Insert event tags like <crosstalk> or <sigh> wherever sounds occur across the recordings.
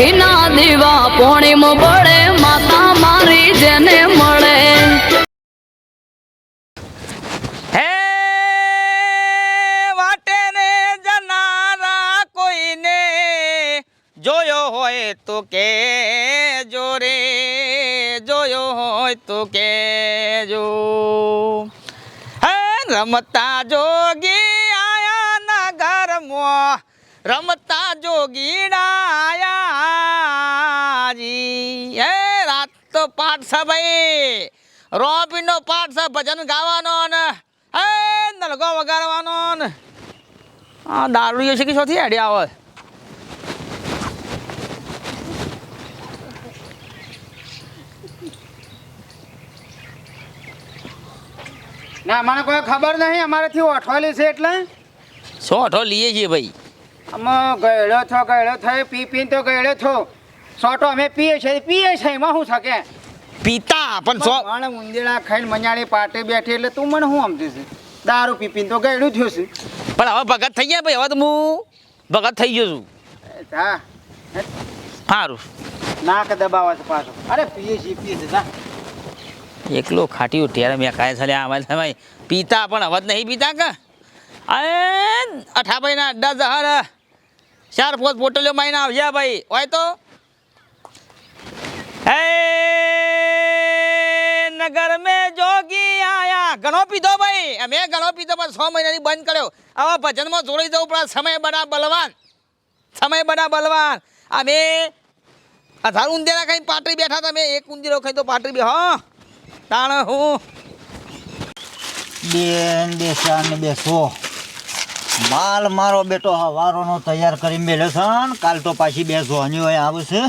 ઘીના દીવા પોણીમ પડે માતા મારી જેને મળે. હે વાટે કોઈને જોયો હોય તો કે જોરે જોયો હોય તો કે જો. રમતા રમતા જોગીડા આયાજી હે રાત તો પાઠ છે ભાઈ રોબીનો પાઠ છે ભજન ગાવાનો ને હે નલગો વગાડવાનો ને આ દારૂ છે કે શોથી આડી આવે ના મને કોઈ ખબર નહીં અમારેથી ઓઠવાલી છે એટલે? શું અઠો લઈએ છીએ ભાઈ? આમાં ગયડો છો ગયડો થયો પી પીને તો ગયેલો છો. સોટો અમે પીએ છીએ પીએ છે એમાં શું શકે પીતા પણ સો મને ઉંદેડા ખાઈને મજાડી પાટે બેઠી એટલે તું મને શું સમજે છે? દારૂ પી પીને તો ગયેલું થયું છે. પણ હવે ભગત થઈ ગયા ભાઈ હવે તો હું ભગત થઈ ગયો છું. હા? સારું નાક દબાવે છે પાછો. અરે પીએ છીએ પીએ છે ના એકલો ખાટી ઉઠ્યા મેં કાંઈ ચાલે આમાં તમે પીતા પણ હવે જ નહીં પીતા કે? અરે અઠાભાઈના અડ્ડા જહાર. ચાર પોત બોટલીઓ માઈને આવ્યા ભાઈ. હોય તો. હે નગર મેં જોગી આયા. ઘણો પીધો ભાઈ. અમે ઘણો પીધો, પણ છ મહિનાની બંધ કર્યો. આવા ભજનમાં જોડી દઉં પણ સમય બના બલવાન. સમય બના બલવાન. અમે હજાર ઉંદીરા ખાઈ પાટરી બેઠા તમે એક ઉંદીરો ખાઈ તો પાટરી બે હા. તાણ હું. બેન બેસા ને બેસો. માલ મારો બેટો હવારોનો તૈયાર કરી મેલ્યો છે કાલ તો પાછી બે હજી હોય આવશે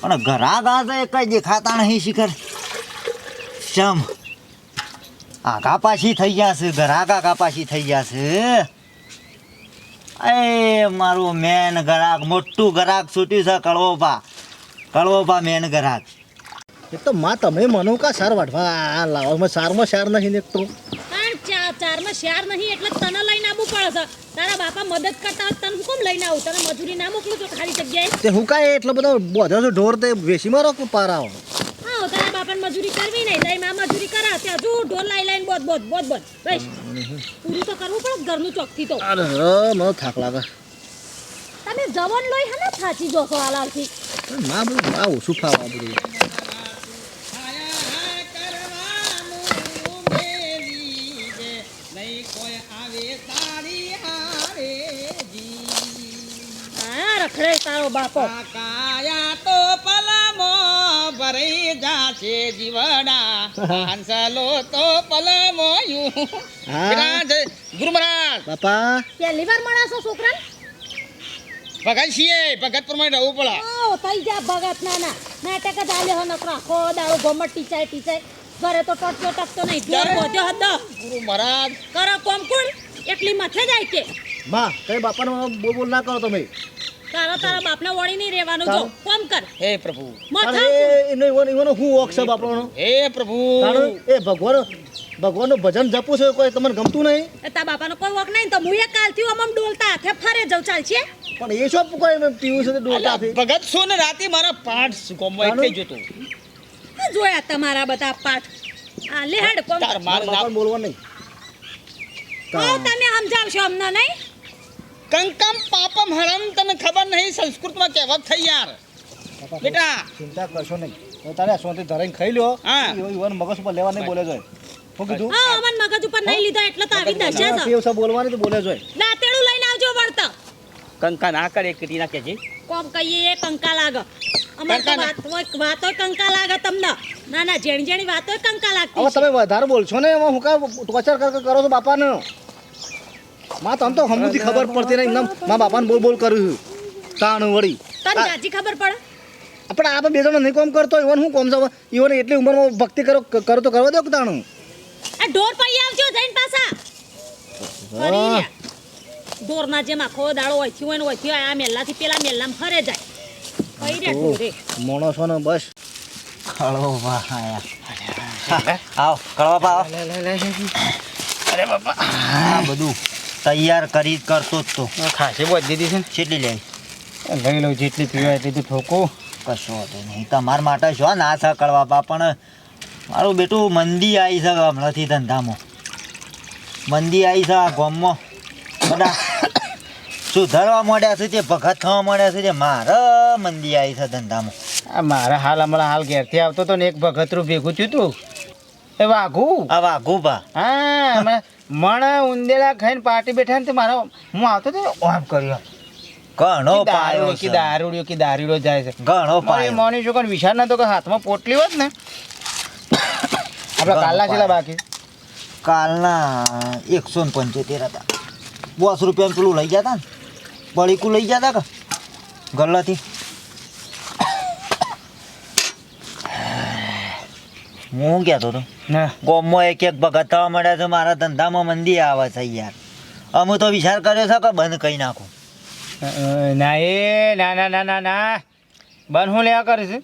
પણ ઘરા ગા તો કઈ દેખાતા નહીં શિખર. ચમ. આગા પાછી થઈ જશે ઘરા કાકા પાછી થઈ જશે એ મારું મેન ગરાક મોટું ગરાક છૂટ્યું છે કળવોપા કળવોપા મેન ગરાક એ તો માં, તમે મનો કા સાર વાટવા લાવવામાં સારમાં સાર નથી ને એક તો પણ ચાર ચારમાં શેર નહીં એટલે તને લઈને આવવું પડે છે. તારા બાપા મદદ કરતા હોય તને કોમ લઈને આવું? તને મજૂરી ના મોકલું તો ખાલી જગ્યાએ? તે હું કાંઈ એટલો બધો બધો છો ઢોર તે વેસીમાં રાખું પારાઓ. હા તારા બાપાને મજૂરી કરવી નહીં તારી માં મજૂરી કરા. તે હજુ ઢોર લઈ લઈને બોધ બોધ બોધ બોધ. બસ. પૂરું તો કરવું પડે ઘરનું ચોકથી તો. અરે મને થાક લાગે. તમે જવન લોહી ને થાચી જોશો આલાલથી માં બધું માં ઓછું ખાવા બધું બાપો. કાયા તો પલમો ભરાઈ જાશે જીવડા. હંસલો તો પલમો યુ. વિરાજ ગુરુ મહારાજ. બાપા. પહેલી વાર મળાશો છોકરા ભગત છીએ ભગત પ્રમાણે રહેવું પડે. ઓ તઈ જા ભગત ના ના નાટક જ આલ્યો હો નકરો. આખો દાડો ગોમટ ટીચાય ટીચાય. ઘરે તો ટટકો ટકતો નહીં. ઢોર બોધ્યો હતો. ગુરુ મહારાજ. કરો કોમ કોણ એટલી મથે જાય કે. માં કઈ બાપાનો બોલ બોલ ના કરો તમે. તારા તારા બાપના વળી નહીં રહેવાનું. જો કોમ કર. હે પ્રભુ. અરે એનો એનો હું ઓક્ષ છે હે પ્રભુ. એ ભગવાન ભગવાનનું ભજન જપું છે કોઈ તમને ગમતું નહીં? તા તારા બાપાનો કોઈ વખ નહીં તો હું એ કાલથી આમ આમ ડોલતા હાથે ફરે જવું ચાલશે પણ એ શું કોઈ? એમ પીવું છે તે ડોટાથી ભગત શું ને રાતે મારા પાઠ ગોમવા એટલે જોતો જોયા તમારા બધા પાઠ. આ લેહડ કોમ તાર માર ના બાપાને બોલવા નહીં. તો તમે સમજાવશો અમને નહીં? કંકમ પાપમ હરમ તને ખબર નહીં સંસ્કૃતમાં કહેવત થઈ યાર. બેટા. ચિંતા કરશો નહીં. તો તારે સોંથી ધરાઈને ખાઈ લ્યો. હા. યુવાન મગજ ઉપર લેવા નહીં બોલે જોય. શું કીધું? હા અમન મગજ ઉપર નહીં લીધો એટલે તો આવી દશા છે. એવું સબ બોલવાની તો બોલે જોય. દાંતેડું લઈને આવજો વળતા. કંકા ના કરે કીધી ના કેજી કોમ કહીએ એ કંકા લાગે. અમાર તો. વાત વાતો કંકા લાગે તમને. ના ના જેણી જેણી વાતો કંકા લાગતી હવે તમે વધારે બોલશો ને એમાં હું કા ટોર્ચર કર કર કરો છો બાપાને? માં તમ તો હમુથી ખબર પડતી નહીં. એમ મા બાપાને બોલ બોલ કર્યું છું. તાણ વળી. તને જાજી ખબર પડે? આપણે આ બે જણા નહીં કોમ કરતો. ઈવન હું કોમ છે ઈવન એટલી ઉંમરમાં ભક્તિ કરો કરો તો કરવા દો કે તાણું? આ ઢોર પૈ આવજો જઈને પાછા. ઢોરના જેમ આખો દાડો હોય ને હોયથી હોય આ મેલ્લાથી પેલા મેલ્લામાં ફરે જાય. કઈ રે ઢોરે. માણસો ને બસ. આયા. આવ કળવા પા આવ. અરે બાપા. આ બધું તૈયાર કરી કરતો જ તો. ખાસી બોધ દીધી છે કેટલી લઈ? લઈ લઉં જેટલી પીવાય એટલી ઠોકો. કશો હતો નહીં. તમારા માટે શું ના સકળવા બાપા પણ મારું બેટું મંદી આવી છે હમણાંથી ધંધામાં. મંદી આવી છે આ ગામમાં. બધા સુધારવા માંડ્યા છે તે ભગત થવા માંડ્યા છે તે મારે મંદી આવી છે ધંધામાં. મારા હાલ હમણાં હાલ ઘેરથી આવતો હતો ને એક ભગતરું ભેગું થયું તું. એ વાઘું? આ વાઘુ બા. હા મણ ઉંદેડા ખાઈને પાર્ટી બેઠા ને મારો મારા હું આવતો તો ઓમ કર્યો. ઘણો પાયો કે દારૂડિયો કે દારૂડો જાય છે. ઘણો પાયો. મોની કોઈ વિચાર નતો કે હાથમાં પોટલી હોત ને આપણે કાલના છેલ્લા બાકી. કાલના એકસો ને પંચોતેર હતા. દસ રૂપિયાનું પેલું લઈ હતા ને? બળીકું લઈ હતા કે? ગલ્લાથી? હું કહેતો હતો ના. ગોમમાં એક એક ભગત થવા મળ્યા છે મારા ધંધામાં મંદી આવે છે યાર. અમે તો વિચાર કર્યો છે કે બંધ કરી નાખું. ના એ ના ના ના ના ના. બંધ હું લેવા કરીશ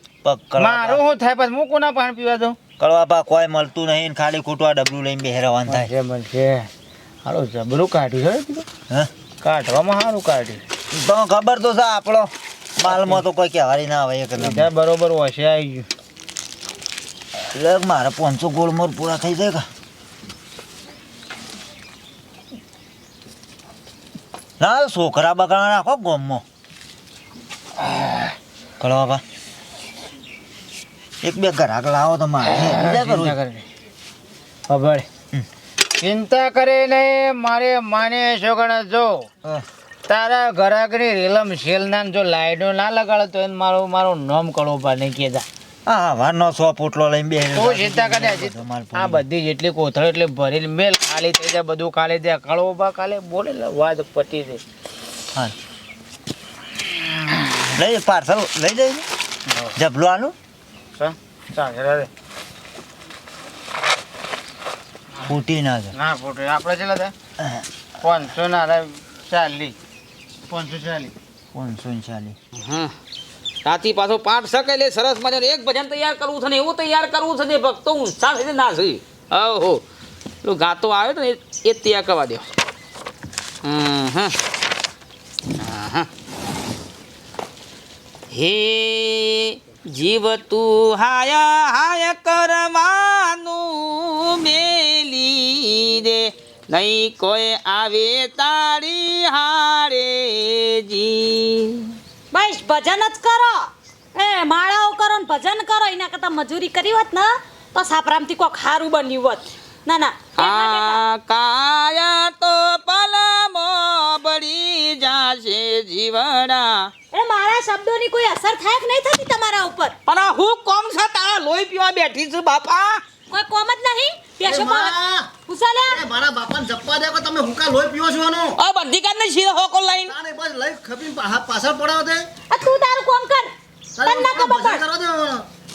મારું શું થાય પછી હું કોના પાણી પીવા દઉં કળવા કોઈ મળતું નહીં ને ખાલી ખૂટવા ડબલું લઈને બેહેરવાનું થાય. મળશે મળશે. હાલો જબરું કાઢ્યું છે હા? કાઢવામાં સારું કાઢ્યું. તો ખબર તો છે આપણો. માલમાં તો કોઈ કહેવારી ના આવે એક બરોબર વસે આવી ગયું. એટલે મારે પાંચસો ગોળ મોર પૂરા થઈ જાય કે? ના છોકરા બકરા નાખો ગોમમાં. કળો બાપા એક બે ઘરાક લાવો તો મારે ચિંતા કરે. ખબર ચિંતા કરે નહીં મારે માને છોકરા જો. તારા ઘરાકની રીલમ શેલના જો લાઈટો ના લગાડે તો મારું મારું નામ કળો પા નહીં કહેતા. હા વાનો સો પોટલો લઈને બે તું ચિંતા કરે આ બધી જેટલી કોથળ એટલે ભરીને મેલ ખાલી થઈ જાય બધું કાલે ત્યાં કળો ઊભા કાલે બોલે વાત પતી દે હા. લઈ પાર્સલ લઈ જઈ જબલું આલું. ચાલે ફૂટી ના જાય. ના ફૂટી. આપણે છે થાય? પાંચસો ના ચાલી પાંચસો ચાલી પાંચસો ને ચાલીસ. હા રાતી પાછો પાઠ શકે એટલે સરસ મજાનું એક ભજન તૈયાર કરવું છે ને એવું તૈયાર કરવું છે ને ભક્તો ઊંચા થઈને ના છે હો પેલું ગાતો આવે તો ને એ તૈયાર કરવા દો. હે જીવ તું હાય હાય કરવાનું મેલી રે નહીં કોઈ આવે તારી હારે જી. બસ ભજન જ કરો. એ માળાઓ કરો ને ભજન કરો. એના કરતાં મજૂરી કરી હોત ને તો સાપરામથી કોક સારું બન્યું હોત. ના ના કાયા તો પલમો બળી જાશે જીવડા. એ મારા શબ્દોની કોઈ અસર થાય કે નહીં થતી તમારા ઉપર? પણ હું કોમ છે તારા લોહી પીવા બેઠી છું બાપા? કોઈ કોમ જ નહીં. પેશો લે મારા બાપાને જપ્પા દે કે તમે હુકા લોહી પીવો છો નો આ બધી કાઢને શીરો હોકો લાઈન? તાને બસ લઈ ખપી પાછળ પડાવ દે આ તું તારું કોમ કર. તન ના કો ભજન કરો દે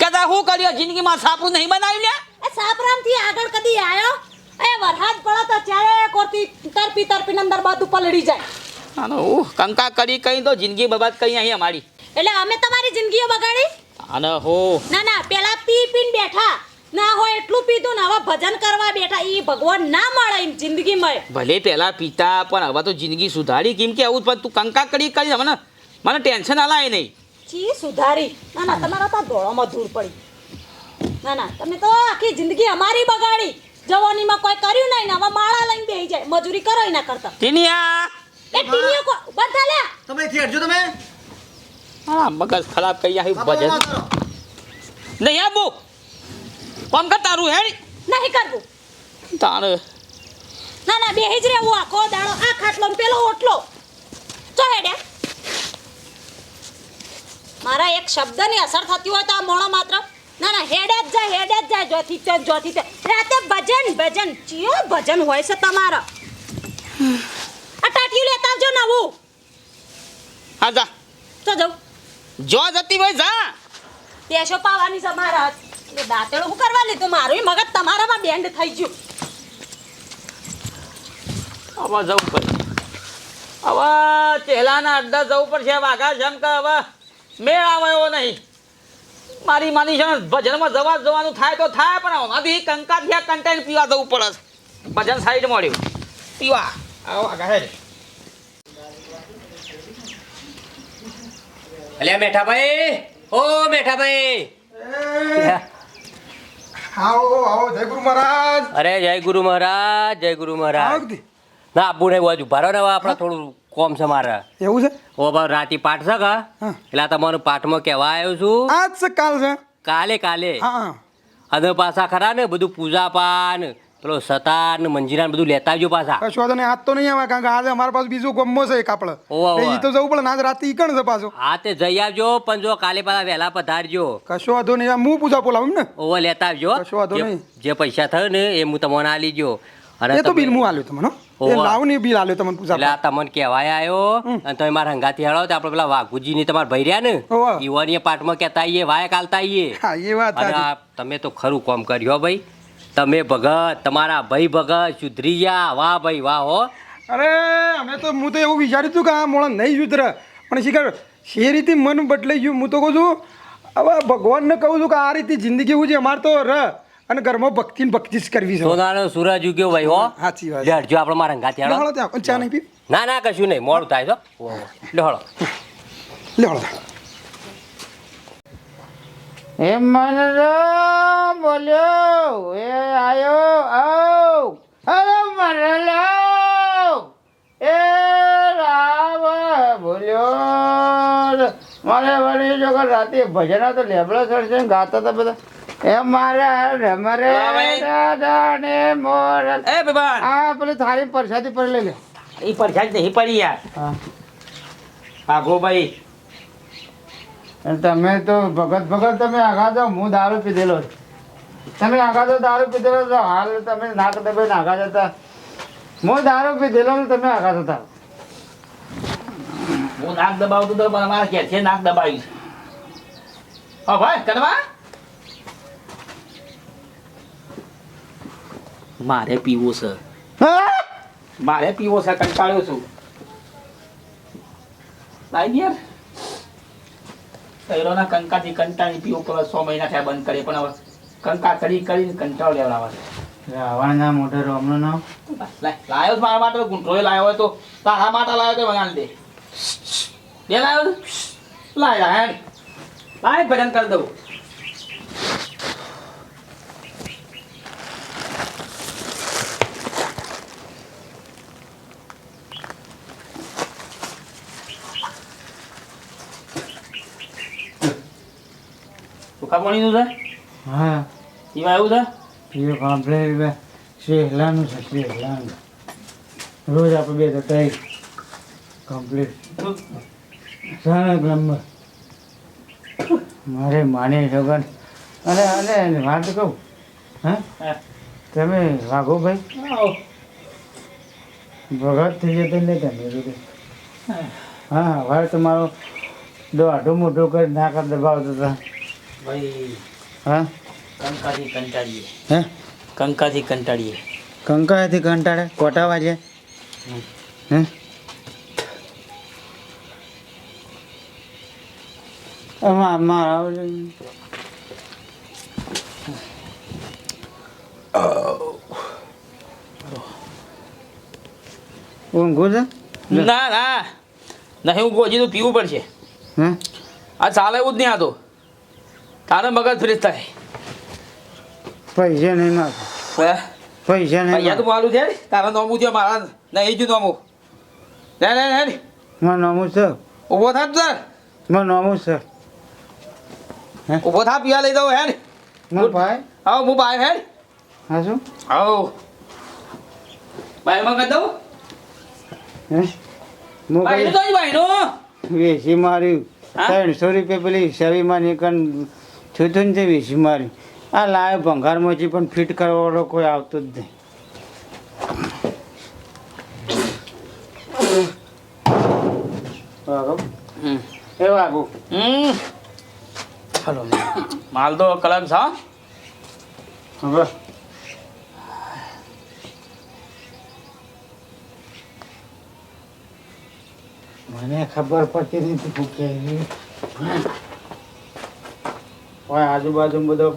કદા હું કર્યો? જિંદગીમાં સાપું નહીં બનાવી લે એ સાપરામથી આગળ કદી આયો? એ વરસાદ પડે તો ચારે કોતી તરપી તરપી અંદર બધું પલળી જાય. આનો ઉહ, કંકા કરી કઈ તો જિંદગી બરબાદ કરી અહીં અમારી. એટલે અમે તમારી જિંદગીઓ બગાડી? અને હો. ના ના પેલા પી પીન બેઠા. ના હોય એટલું પીધું ને હવે ભજન કરવા બેઠા એ ભગવાન ના મળે એમ જિંદગી જિંદગીમાં ભલે પેલા પીતા પણ હવે તો જિંદગી સુધારી કેમ કે આવું પણ તું કંકા કરી કરી મને મને ટેન્શન આલાય નહીં. ચી સુધારી. ના ના તમારા તો ધોળામાં ધૂળ પડી. ના ના તમે તો આખી જિંદગી અમારી બગાડી. જવાનીમાં કોઈ કર્યું નહીં ને હવે માળા લઈને બેહી જાય. મજૂરી કરો એના કરતા. ટીનિયા! એ ટીનિયો કો બધા લે તમે થેડજો તમે. હા મગજ ખરાબ કરી આવ્યું ભજન. નહીં આબુ કોમ કર તારું હેડ. નહીં કરવું. તાર. ના ના બેહી જ રહેવું આખો દાડો આ ખાટલો ને પેલો ઓટલો. ચો હેડ્યા મારા એક શબ્દની અસર થતી હોય તો આ મોણો માત્ર ના ના હેડે જ જાય હેડે જ જાય જોથી તે જોથી તે રાતે ભજન ભજન ચિયો ભજન હોય છે તમારા. આ ટાટિયું લેતા આવજો નવું. હા જા. તો જાઉં. જો જતી હોય જા. પેશો પાવાની છે મારા એ દાંતેડું શું કરવા લીધું. મારું મગજ તમારામાં બેન્ડ થઈ ગયું. હવે જવું પડશે હવે ચહેલાના અડ્ડા જવું પડશે વાઘા જેમ કે હવે મેળ આવે એવો નહીં. મારી માની છે ભજનમાં જવા જવાનું થાય તો થાય પણ હમણાંથી કંકા થયા કન્ટેન્ટ પીવા જવું પડે ભજન સાઈડ મળ્યું. પીવા. આવો વાઘા હેડ અલ્યા મેઠાભાઈ ઓ મેઠાભાઈ. આવો આવો જય ગુરુ મહારાજ. અરે જય ગુરુ મહારાજ જય ગુરુ મહારાજ. ના આબુ ને બાજુ ભારો ને આપણે થોડું કોમ છે મારે. એવું છે? ઓ બા રાતી પાઠ છે કા? એટલે તમારું પાઠમાં કહેવા આવ્યો છું. આજ છે કાલ છે. કાલે અને પાછા ખરા ને બધું પૂજા પાન પેલો સતાર ને મંજીરા બધું લેતા આવજો પાછા. કશો વાંધો નહીં આજ તો નહીં આવે કારણ કે આજે અમારા પાસે બીજો ગમો છે એક આપણે ઓવા, ઓવા. એ તો જવું પડે ને આજ રાતે ઈકણ છે પાછો? હા તે જઈ આવજો પણ જો કાલે પાછા વહેલા પધારજો. કશો વાંધો નહીં આ હું પૂજા બોલાવું ને? ઓવા લેતા આવજો. કશો વાંધો જે- નહીં. જે પૈસા થયો ને એ હું તમને આલી જો અને એ તો બિલ હું આલ્યું તમને હો. એ ઓવા. લાવ ને બિલ આલ્યો તમને પૂજા એટલે આ તમને કહેવાય આવ્યો અને તમે મારા હંગાથી હળો તો આપણે પેલા વાઘુજી ની તમારા ભાઈ ને ઓવા. ઈવોની પાટમાં કહેતા આવીએ વાય કાલતા આવીએ હા એ વાત અને સાચી. આ તમે તો ખરું કામ કર્યો ભાઈ. તમે ભગત તમારા ભાઈ ભગત સુધરી ગયા વાહ ભાઈ વાહ હો. અરે અમે તો હું તો એવું વિચાર્યું હતું કે આ મોણ નહીં સુધરે. પણ શીખર એ રીતે મન બદલાઈ ગયું? હું તો કહું છું હવે ભગવાનને કહું છું કે આ રીતે જિંદગી હું છે અમારે તો ર અને ઘરમાં ભક્તિ ભક્તિ જ કરવી છે. સોનાનો સૂરજ ઉગ્યો ભાઈ હો. સાચી વાત. લે આપણે મારા ગાતી લે હળો હળો ત્યાં ચા નહીં પી ના ના કશું નહીં મોડું થાય છો ઓહો. લે એ મનરો બોલ્યો એ આયો આવ. અરે મન એ રામ બોલ્યો મારે વળી જો રાતે ભજન તો લેબડા ચડશે ગાતા હતા બધા. એ મારા રમરે હા, દાદા ને મોર. એ બેબાન આ પેલી થાળી પરસાદી પર લઈ લે. એ પરસાદી નહીં પડી યાર. હા. ભાઈ. તમે તો ભગત ભગત તમે આગા જાઓ હું દારૂ પીધેલો તમે આગા જાઓ દારૂ પીધેલો છો હાલ તમે નાક દબે આગા જતા હું દારૂ પીધેલો તમે આગા જતા હું નાક દબાવતો તો પણ અમારે કે છે નાક દબાવ્યું છે હા ભાઈ કરવા મારે પીવો છે. મારે પીવો છે કંટાળ્યો છું. લાઈ યાર તૈરોના કંકાથી કંટાળી પીવું પડે સો મહિના થયા બંધ કરે પણ હવે કંકા કરી કરીને કંટાળો લેવડાવે છે. રાવણના મોઢે રોમનો નામ લાયો મારા માટે ગુંઠળો લાયો હોય તો તારા માટે લાયો તો મને દે? લાયો લાયા લાય લાય લાય ભજન કરી દઉં. પાણીનું છે? હા. એમાં એવું છે? એ કમ્પ્લેટ શેહલાનું છે શેહલાનું રોજ આપણે બે તો તઈ કમ્પ્લીટ સારા નંબર મારે માને સગન અને અને વાત કહું હા. તમે વાઘોભાઈ આવો. ભગત થઈ જતો ને તમે હા. હવે તમારો દો આઢો મોટો કરી નાકા દબાવતો હતા. ભાઈ હા? કંકાથી કંટાળીએ. હે? કંકાથી કંટાળીએ. કંકાથી કંટાળે? કોટા વાજે હે? ઊંઘું છે? ના ના. નહીં હું હજી તો પીવું પડશે હે? આ ચાલે એવું જ નહીં આ તો. તારે મગજ ફ્રી થાય. પૈસા નહીં માગ. હે? પૈસા નહીં અહીંયા તો માલું છે તારા નોમું છે મારા નહીં જ નોમું. ને ને ને. મારું નામું છે. ઊભો થા તાર. મારું નામું છે. ઊભો થા પીવા લઈ દઉં હેડ મારો ભાઈ? આવો હું ભાઈ હેડ હા શું? આવો બાયમાં કરી દઉં? હે? હું બાયનું તો માર્યું. હા? ત્રણસો રૂપિયા પેલી સવીમાં નીકળ છૂતું ને તે વીસી મારી આ લાયો ભંગારમાંથી પણ ફિટ કરવાવાળો કોઈ આવતો જ નહીં. એ વાગો હલો માલ તો કલક છે હવે. મને ખબર પડતી નથી ભૂખે. ઓય આજુબાજુ બધો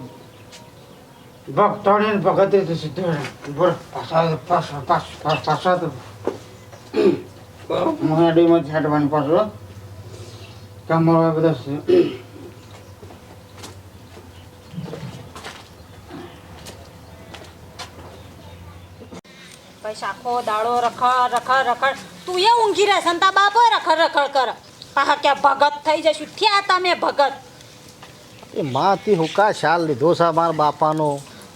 ભક્તોને ભગત સીધો બોલ પાછા બધા દાડો રખડ રખડ રખડ. તું એ ઊંઘી રહે સંતા બાપો રખડ રખડ કર. પાહા ક્યાં ભગત થઈ જશું થયા તમે ભગત. એ માથી હુકા શાલ લીધો છે મારા બાપાનો?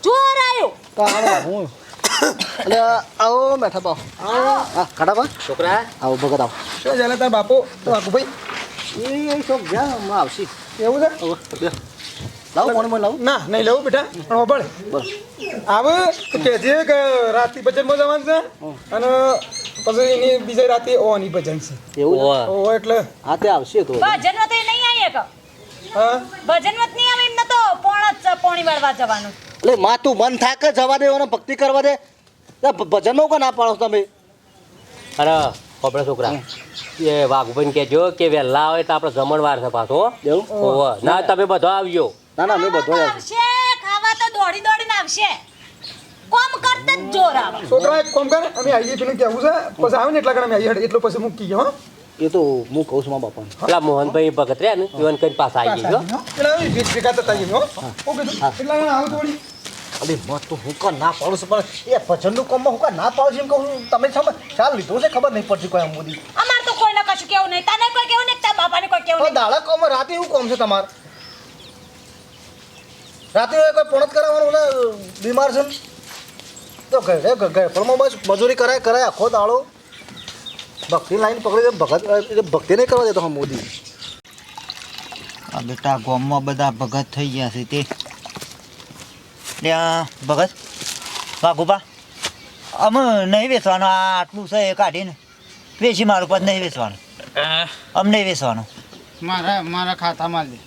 ચોર આવ્યો તારો હું એટલે આવો બેઠા પાવ હા ખાડા બા છોકરા. આવો ભગત આવો. શું ચાલે તાર બાપો? તો વાઘુભાઈ એ તો ગયા હમણાં આવશે. એવું છે. લાવો કોણ મને લાવું. ના નહીં લેવું બેટા. પણ ઓબળ આવે તો કહેજે કે રાતની ભજનમાં જવાનું છે અને પછી એની બીજા રાતે ઓની ભજન છે. એવું છે? ઓ એટલે. હા તે આવશે તો. ભજન તો નહીં આવીએ કે? ભજન મત નહીં આવે એમને તો પોણ જ પોણી વાળવા જવાનું. એટલે માં તું મન થાય કે જવા દે એને ભક્તિ કરવા દે. ભજન નો ભજનમાં કો ના પાડો છો તમે. અરે આપણે છોકરા. એ વાઘુભાઈ કહેજો કે વહેલા આવે તો આપણે જમણવાર છે પાછો એવું. ના તમે બધો આવજો. ના ના અમે બધો આવશે ખાવા તો દોડી દોડીને આવશે. કોમ કરતા જ જોર આવે. છોકરા એક કોમ કર. અમે આવીએ પેલું કેવું છે? પછી આવે ને એટલા કારણે અમે એટલું એટલો પછી મૂકી ગયો હા. એ તો હું કહું છું બાપાને. પેલા મોહનભાઈ ભગત રહ્યા ને જીવન કઈ પાછા આવી ગયો. અરે મત તો હું કા ના પાડું છું પણ એ ભજનનું કામમાં હું કા ના પાડું છું એમ કહું છું. તમે સમજ ચાલ લીધો છે ખબર નહીં પડતી કોઈ આમ મોદી અમાર તો કોઈને કશું કેવું નહીં. તને કોઈ કેવું નહીં તારા બાપાને કોઈ કેવું નહીં? દાડા કામ રાતે એવું કામ છે તમારે? રાતે કોઈ પોણત કરાવવાનું બીમાર છે ને? તો ઘરે ઘરે પણ બસ મજૂરી કરાય કરાય આખો દાડો. ભક્તિ લાઈન પકડી દે ભગત એટલે ભક્તિ નહીં કરવા દેતો હા મોદી. આ બેટા ગામમાં બધા ભગત થઈ ગયા છે તે. ત્યાં ભગત વાઘુબા અમે નહીં વેચવાનું આ આટલું છે એ કાઢીને. વેચી મારું પદ નહીં વેચવાનું. અમ નહીં વેચવાનું. મારા મારા ખાતામાં લે.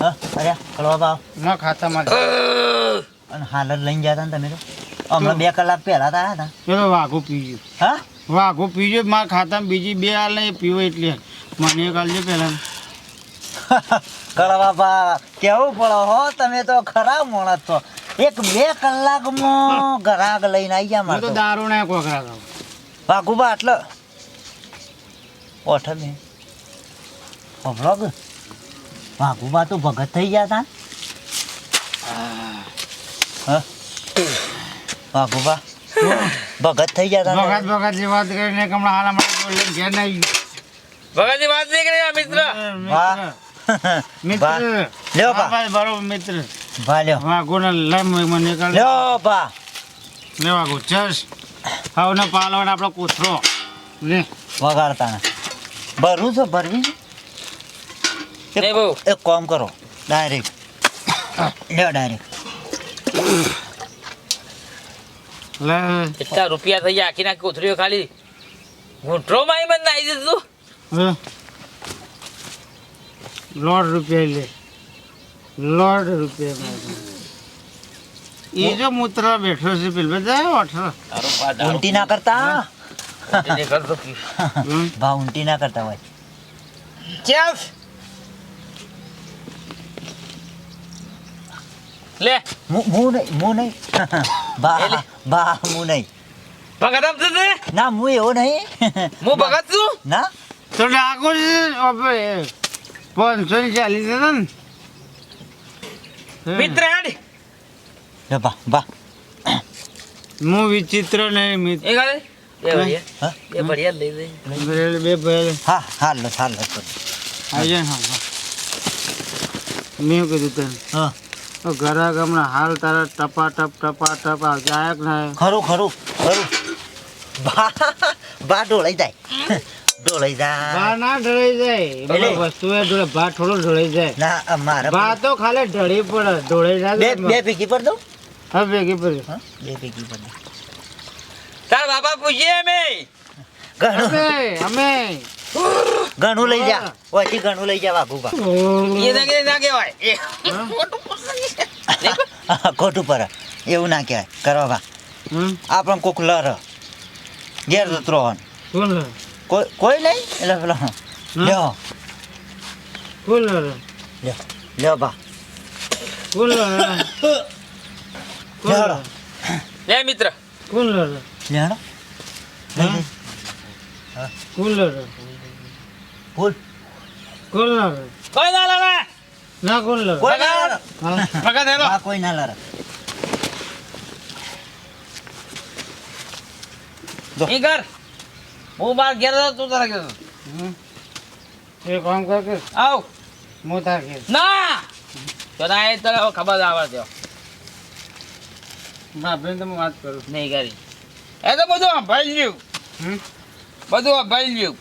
હા અરે કળવા ભાવ. મારા ખાતામાં અને હાલત લઈને ગયા હતા ને તમે તો. હમણાં બે કલાક પહેલા તો આવ્યા પેલો વાઘો પી ગયું હા? વાઘો પીજો મારા ખાતામાં બીજી બે હાલ નહીં પીવો એટલે. મને એક હાલજો પહેલાં. કળવા બાપા કેવું પડો હો તમે તો ખરાબ માણસ છો. એક બે કલાકમાં ગ્રાહક લઈને આવી ગયા મારે તો. દારૂ ના કોકરા ખાઉં વાઘુબા એટલે ઓઠ બે અભળો કે વાઘુબા તો ભગત થઈ ગયા હતા હા. વાઘુબા ભગત થઈ ગયા તા ભગત ભગતની વાત કરીને હમણાં હાલ બોલ લઈને ઘેર નહીં ભગતની વાત નહીં કરી મિત્ર? વાહ મિત્ર. લ્યો બા. ભાઈ, બરોબર મિત્ર. ભા લ્યો. હા ગોના લઈ મને નીકળ. લ્યો બા લેવા ગો ચસ. હાવ ને પાલવણ આપણો કોથરો લે. વગાડતા ને. ભરવું છે ભરવી છે? બહુ. એક કામ કરો ડાયરેક્ટ. લ્યો ડાયરેક્ટ. લે. એટલા રૂપિયા થઈ ગયા આખી ના કોથળીઓ ખાલી? ઘૂંટરો માં બંધ આવી દીધું લોડ રૂપિયા લે. લોડ રૂપિયા એ જો મૂત્ર બેઠો છે પેલ. બધા અઠરો ઊંટી ના કરતા? ભાવ ઊંટી ના કરતા હોય. ચેફ! લે. હું હું નહીં હું નહીં. <laughs> બા? બા હું નહીં. ભગત આમ છે તે? ના હું એવો નહીં. <laughs> હું ભગત છું ના. તો ડાકો પાંચસો ને ચાલીસ હતા ને. મિત્ર હેડ. લે બા બા. મુ વિચિત્ર નહીં મિત્ર એ ગાલે. બે હા? ભડિયા લઈ દે બે બે ભાઈ હા હાલ લો હાલ. લો આવી હા હા. મેં કીધું તને. હા. તો ઘરા હમણાં હાલ તારા ટપા ટપ ટપા ટપ આવશે આયા કે ખરું ખરું ખરું. બા બા ઢોળાઈ જાય. ઢોળાઈ બા જાય ના ઢળાઈ જાય. એટલે? વસ્તુ એ ઢોળે બા થોડો ઢોળાઈ જાય. ના મારે બા તો ખાલી ઢળી પડે ઢોળાઈ જાય બે બે ભેગી પર દઉં હા ભેગી પર હા બે ભેગી પર તાર બાપા પૂછીએ અમે? ઘણું. અમે અમે. ઘણું લઈ જા. ઓછી ઘણું લઈ જા વાઘુબા એ ના ના કહેવાય. એ ખોટું પર એવું ના કહેવાય. કરવા બા. હમ? આપણને કોક લર. ઘેર જતરો લે કોઈ કોઈ નહીં? એટલે પેલો લ્યો. કોણ લે લ્યો. લ્યો બા. કોણ લે કોણ લે મિત્ર. કોણ ફૂલ કોણ લાવે? કોઈ ના લડે ના કોણ લાવે? કોઈ ના કોઈ ના લડે ઈ કર. હું બાર ઘેર જાઉં, તું તારા ઘેર જા. એ કામ કર કે? આવ. હું તાર કે ના. તો ના એ તને હવે ખબર આવડે બાપને તમે વાત કરું. નહીં કરી. એ તો બધું ભાઈ લ્યું. હમ? બધું ભાઈ લ્યું.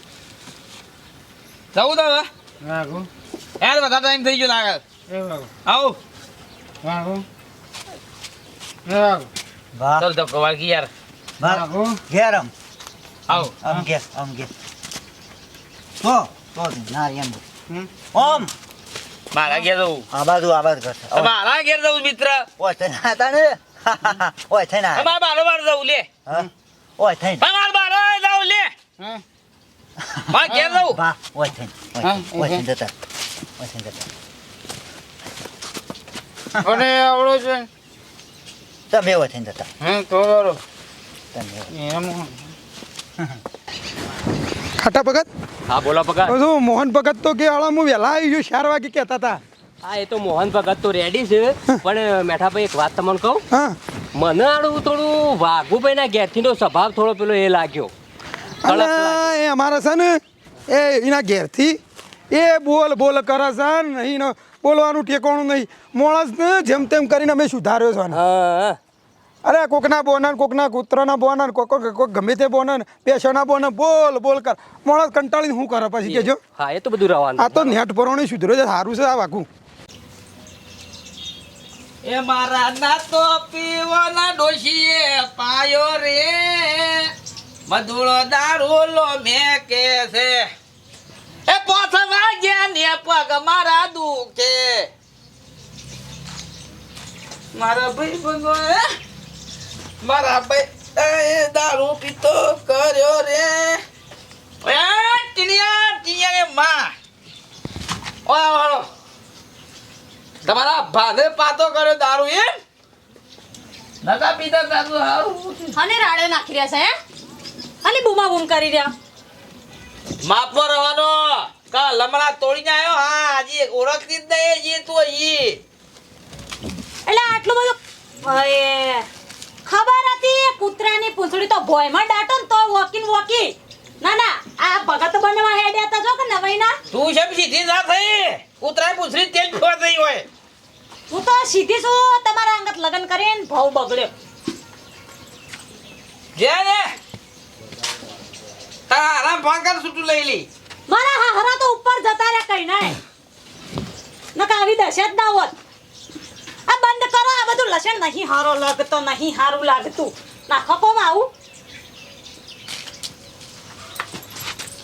જવું તો હવે. રાખું યાર બધા ટાઈમ થઈ ગયો લાગે. આવ. રાખું રાખું ચાલ ધક્કો વાગી યાર. રાખું ઘેર આમ. આવ. આમ ઘેર આમ ઘેર. તો તો નારી એમ. ઓમ. મારા ઘેર જવું. આ બાજુ આ બાજુ કરશે. મારા ઘેર જવું મિત્ર. ઓય થઈને આતા ને? <laughs> ઓય થઈને આયા. બારો બાર જવું લે. ઓય થઈને. મારા બારો જવું લે. હા મારા ઘેર જવું વાહ ઓય થઈને ઓય હા, થઈને, ઓય થઈને જતા ઓય થઈને જતા. અને આવડો છે? તમે ઓય થઈને જતા. હા તો બરો તમે એમ. ખાટા ભગત? હા બોલો ભગત. શું મોહન ભગત તો કે હાળા હું વહેલા આવી ગયો ચાર વાગે કહેતા હતા. હા એ તો મોહન ભગત તો રેડી છે પણ મેઠાભાઈ એક વાત તમને કહું? હા. મને આડું થોડું વાઘુભાઈ ના ઘેરથી નો સ્વભાવ થોડો પેલો એ લાગ્યો. અને એ અમારા છે ને એ એના ઘેરથી એ બોલ બોલ કરે છે ને અહીં બોલવાનું ઠેકાણું નહીં. માણસ ને જેમ તેમ કરીને અમે સુધાર્યો છે આને. હા હા. અરે કોકના બોના કોકના કૂતરાના બોના કોક કોક ગમે તે બોના પેશોના બોના બોલ બોલ કર. માણસ કંટાળીને શું કરે પછી કેજો. હા એ તો બધું રવાનું. આ તો નેટ પરણી સુધર્યો છે સારું છે આ વાકું એ મારા ના તો પીવાના ડોશીએ પાયો રે. મધુળો દારૂલો મે કે છે. એ પોથ વાગ્યા ને પગ મારા દુખે. મારા ભાઈ બંધો મારા ભાઈ એ દારૂ પીતો કર્યો રે. ઓય ટીનિયા ટીનિયા ને માં. ઓય, હાલો તમારા ભાને પાતો કર્યો દારૂ, એમ? નકા પીતા દારૂ, હારું. અને રાડે નાખી રહ્યા છે અને બૂમા બૂમ કરી રહ્યા. માપમાં રહેવાનો. કા લમણા તોડીને આવ્યો? હા આજે ઓળખતી જ નહીં જે તો ઈ એટલે આટલું બધું અય, ખબર હતી કૂતરાની પૂંછડી તો ભોયમાં દાટો ને તો વોકીન વોકી ના ના આ ભગત બનવા હેડ્યા તા જો કે નવાઈના. તું છે સીધી ના થઈ. કૂતરાની પૂંછડી તેલ પીવા થઈ હોય. હું તો સીધી છું તમારા અંગત લગ્ન કરીને ભાવ બગડ્યો. જે ને તારા આરામ ફોન કર છૂટું લઈ લી. મારા હાહરા તો ઉપર જતા રહ્યા કઈ ના નકા આવી દશે જ ના હોત. આ બંધ કરો આ બધું લસણ નહીં હારો લાગતો નહીં હારું લાગતું. નાખો કોમ આવું.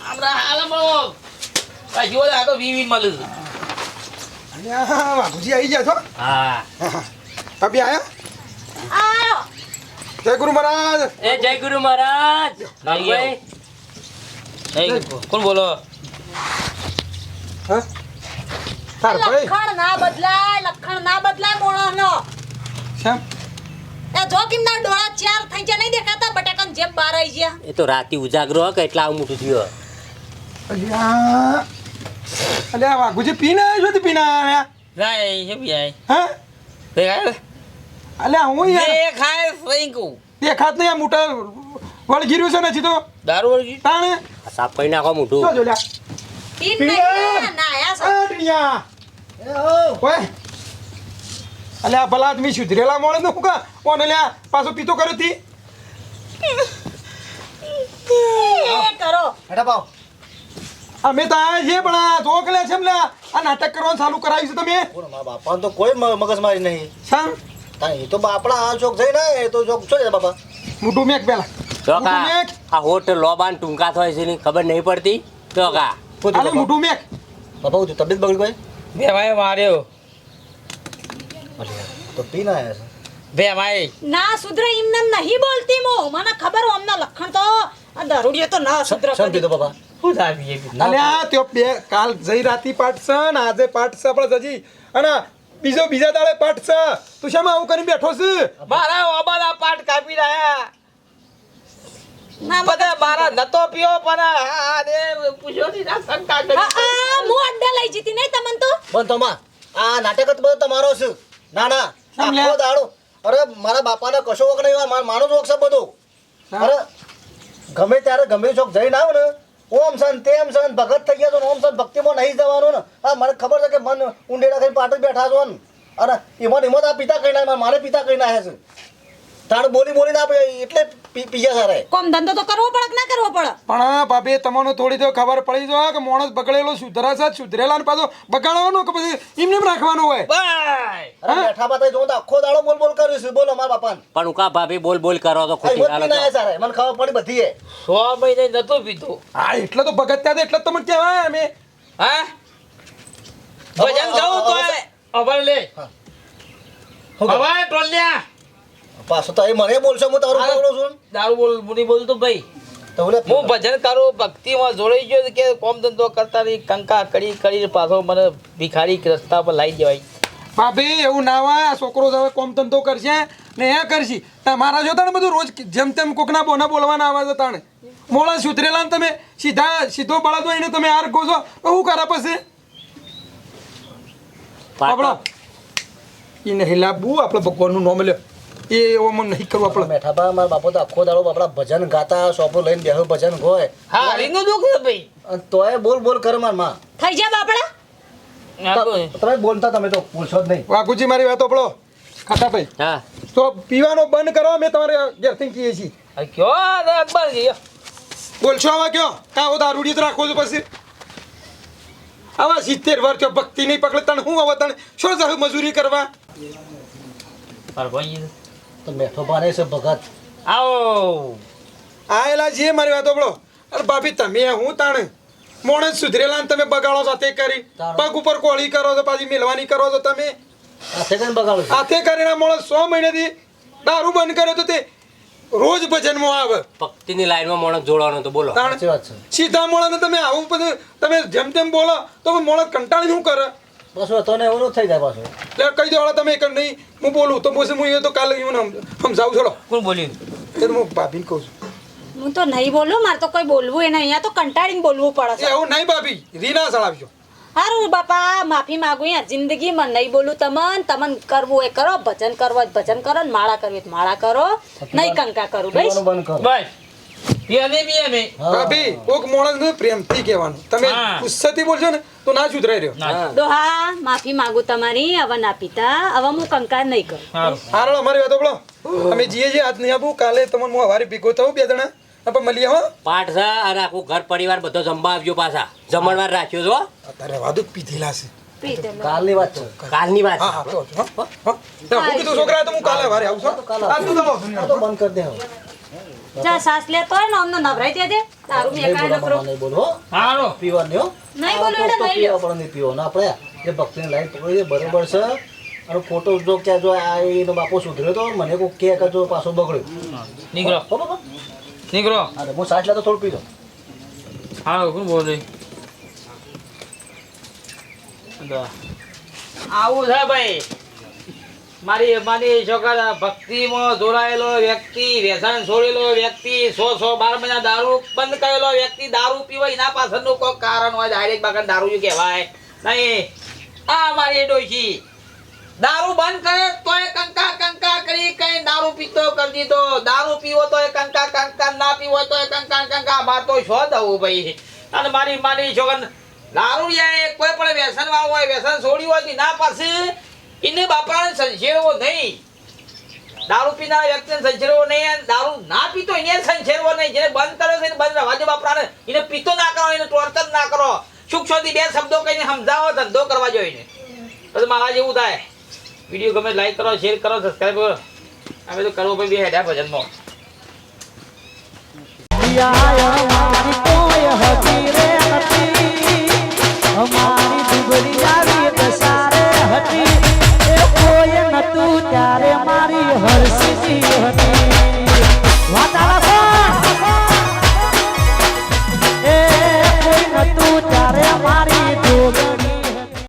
હમણાં હાલમાં. આ તો વીવી મળે છે. આવી ગયા છો? હા. અભી આયા? આયો. જય ગુરુ મહારાજ. એ જય ગુરુ મહારાજ. એ કોણ બોલો? હા? તાર ભાઈ. લખણ ના બદલાય લખણ ના બદલાય મોણસનો શેમ? એ જો કિમના ડોળા ચાર થઈ ગયા નહીં દેખાતા? બટાકાની જેમ બહાર આવી ગયા. એ તો રાતી ઉજાગરો કે એટલા આવું મોટું થયો અલ્યા અલ્યા વાઘુજી પીને આવ્યો તો પીને આવ્યા રાય હે ભાઈ હા? દેખાય? અલ્યા હું યાર દેખાય સહી કહું દેખાત નહીં આ મોટા વળગીર્યું છે ને તો? દારૂ વળગી તાણે? આ સાફ કરી નાખો મોટું જો લ્યા પીન પીને. નહીં ના આયા છો આ ઓય. અલ્યા ભલા આદમી સુધરેલા મોળે ને હું કા? ઓને લ્યા પાછો પીતો કર્યો તી. કરો. હેઠા પાવ. અમે તો આયા છીએ પણ આ જોક લે છે એમ લ્યા. આ નાટક કરવાનું ચાલુ કરાવ્યું છે તમે. કોણ મારા બાપા તો કોઈ મગજમારી નહીં. તા એ તો બાપડા આ ચોક થઈ ને એ તો ચોક છો ને બાપા. મોટું મેક પેલા મોટું મેક. આ હોટ લોબાન ટૂંકા થાય છે ની ખબર નહીં પડતી. તો કા? મોટું મેક. બાપા તું તબિયત બગડી ગઈ? બે ભાઈ માર્યો. તો પી ના આવ્યા બે ભાઈ. ના સુધરે એમને નહીં બોલતી મો. મને ખબર અમને લખણ તો આ દારૂડિયો તો ના સુધરે શું પીધો બાપા? શું થાય અલ્યા ત્યો બે કાલ જઈ રાતી પાઠ છે ને આજે પાઠ છે આપણે જજી. અને બીજો બીજા દાડે પાઠ છે. તું શામાં આવું કરીને બેઠો છે? મારા ઓબાના પાટ કાપી રહ્યા બધા મારા નતો પીયો પણ આ- આ પૂછ્યો નહીં ના શંકા કરી. આ આ, હું અડ્ડા લઈ જતી નહીં તમને તો. તમા આ નાટક જ બધો તમારો છે. ના ના આખો દાડો. અરે મારા બાપાને કશો વખ નહીં મારા માનો જ છે બધું. અરે ગમે ત્યારે ગમે ચોક જઈને આવો ને ઓમ સન તેમ સન ભગત થઈ ગયા છો ઓમ સન ભક્તિમાં નહીં જવાનું ને. હા મને ખબર છે કે મન ઊંડેડા થઈને પાટ બેઠા છો ને. અરે એમાં ને એમાં આ પિતા કહીને મારે પિતા કહીને આવ્યા છે. તાણ બોલી બોલીને આપે એટલે પી- પીયા કોમ ધંધો તો કરવો પડે કે ના કરવો પડે? પણ ભાભી તમને થોડી તો ખબર પડી જાય કે માણસ બગડેલો સુધરા સુધરેલા ને પાછો બગાડવાનો કે પછી એમને એમ રાખવાનો હોય? અરે બેઠા બાતા જો તો આખો દાડો બોલ બોલ કર્યું છે બોલો મારા બાપાને. પણ હું ભાભી બોલ બોલ કરો તો આ ખુશી હિંમત હાલો પીને આવ્યા સારા મને ખબર પડી બધી એ સો મહિને નતો પીતો હા એટલે તો ભગત ત્યાં એટલે તો તમને કહેવાય અમે. હા? ભજન તો લે. હવે ટોલ્યા પાછો તો એ મને બોલશો હું તારું. બોલું છું. દારૂ બોલ મુની બોલતો ભાઈ. તો ભાઈ હું ભજન કરું ભક્તિમાં જોડાઈ ગયો કે કોમ ધંધો કરતા નહીં કંકા કરી કરી પાછો મને ભિખારી રસ્તા પર લાવી દેવાય. ભાભી એવું ના હોય આ છોકરો હવે કોમ ધંધો કરશે ને એ કરશે. તમારા જોતા ને બધું રોજ જેમ તેમ કોકના બોના બોલવાના આવે છે ને. મોળા સુધરેલા ને તમે સીધા સીધો બળા તો એને તમે હાર કહો છો તો શું કરે પછી? આપણો એ નહીં લાવવું આપણે ભગવાનનું નામ લ્યો. એ એવો મને નહીં કરવું આપણે બેઠા બા મારા બાપો તો આખો દાડો બાપડા ભજન ગાતા સોપો લઈને બેહો ભજન ગોય હા હરીનું દુખ છે ભાઈ? તોય બોલ બોલ કર મારમાં. થઈ જા બાપડા? તમે બોલતા તમે તો પૂછો જ નહીં. વાઘુજી મારી વાતો પડો ખાતા ભાઈ હા. તો પીવાનો બંધ કરો મેં તમારે ઘેરથી કહીએ છીએ. આ કયો? અકબર ગયો બોલશો આવા કયો? કાં દારૂડી જ રાખો છો પછી? આવા સિત્તેર વર્ષ ભક્તિ નહીં પકડે તને હું આવા તને? શું મજૂરી કરવા? ભાઈ તો પાને છે ભગત. આવો. આયેલા જે મારી વાતો પડો અરે ભાભી તમે હું તાણે? મોણસ સુધરેલા ને તમે બગાડો સાથે કરી. પગ ઉપર કોળી કરો છો પાછી મેલવાની કરો છો તમે. હાથે કરીને બગાડો છું. હાથે કરીને મોણસ સો મહિનાથી દારૂ બંધ કર્યો તો તે રોજ ભજનમાં આવે. ભક્તિની લાઈનમાં મોણસ જોડવાનો તો બોલો. છે. સીધા મોણાને તમે આવું બધું તમે જેમ તેમ બોલો તો મોણસ કંટાળી શું કરે? બસ તો ને એવું થઈ જાય પાછું. એટલે કહી દેવાળા તમે એક નહીં હું બોલું તો પછી હું એ તો કાલે હું સમજાવું છોડો કોણ બોલ્યું એ તો હું ભાભીને કહું છું. હું તો નહીં બોલું મારે તો કોઈ બોલવું એ નહીં. અહીંયા તો કંટાળીને બોલવું પડે એ છે આવું નહીં ભાભી રીના સળાવજો હારું બાપા માફી માગું યાર જિંદગીમાં નહીં બોલું તમન. તમન કરવું એ કરો ભજન કરવો ભજન કરો ને માળા કરવી માળા કરો. નહીં કંકા કરું બસ. બંધ કરો. બસ પીએ નહીં પીએ મેં હા. ભાભી કોક માણસને પ્રેમથી કહેવાનું. તમે ગુસ્સાથી બોલશો ને તો ના સુધરાઈ રહ્યો. દોહા માફી માંગુ તમારી હવે ના પીતા હવે હું કંકાર નહીં કરું. હારો. અમારી વાતો બોલો. અમે જઈએ છીએ આજ નહીં આપું. કાલે તમને હું હવારે ભેગો થવું બે જણા. આપણે મળીએ હો. પાઠ છે અને આખું ઘર પરિવાર બધો જમવા આવ્યો પાછા. જમણવાર રાખ્યો છો અત્યારે પીધેલા છે. કાલની વાત કાલની વાત હા તો હો, કીધું છોકરા તો હું કાલે હવારે આવું છું. આજ તો દબાવ છું. આ તો બંધ કરી દે હવે જા સાસ લેતો હોય ને અમને નવરાઈ દે દે. તારું મે કાય બોલો નકરો. નહીં બોલો. હો. પીવા નયો હો. નહીં બોલો એટલે તો નહીં લ્યો. પીવા પડે નહીં પીવો. આપણે જે ભક્તિની લાઈન પકડી છે બરોબર છે. અને ખોટો જો ક્યાં જો આ એનો બાપો સુધર્યો તો મને કોઈ કે કરજો જો પાછો બગડ્યો. નીકળો. બાપા નીકળો. અરે હું સાસ લેતો થોડું પી દો સારું કોણ બોલે? આવું છે ભાઈ. મારી મારી છોકરા ભક્તિમાં જોડાયેલો વ્યક્તિ વ્યસન છોડેલો વ્યક્તિ, સો સો બાર મહિના દારૂ બંધ કરેલો વ્યક્તિ, દારૂ પીવો એના પાછળનું કોઈ કારણ હોય ડાયરેક્ટ બાગન દારૂ કહેવાય. નહીં. આ મારી ડોશી. દારૂ બંધ કરે તોય કંકા કંકા કરી કઈ દારૂ પીતો, કરી દીધો. દારૂ પીવો તો એ કંકા કંકા ના પીવો તો એ કંકા કંકા માર તો શો દઉં ભાઈ? અને મારી મારી છોકર દારૂ કોઈ પણ વ્યસન વાળું હોય વ્યસન છોડ્યું હોય તો ના પાસે એને બાપાને સંશેરવો નહીં. દારૂ પીનાર વ્યક્તિને સંશેરવો નહીં દારૂ ના પીતો એને સંશેરવો નહીં. જેને બંધ કર્યો છે બંધ રહેવા દો બાપરાને એને પીતો ના કરો, એને ટોર્ચર ના કરો. સુખ શોધી બે શબ્દો કહીને સમજાવો, ધંધો કરવા જોઈએ પછી મારા જેવું થાય. વીડિયો ગમે લાઈક કરો, શેર કરો સબસ્ક્રાઈબ કરો. અમે તો કરવો ભાઈ બે હેડા ભજનમાં. અમારી કોઈ હતી રે હતી અમારી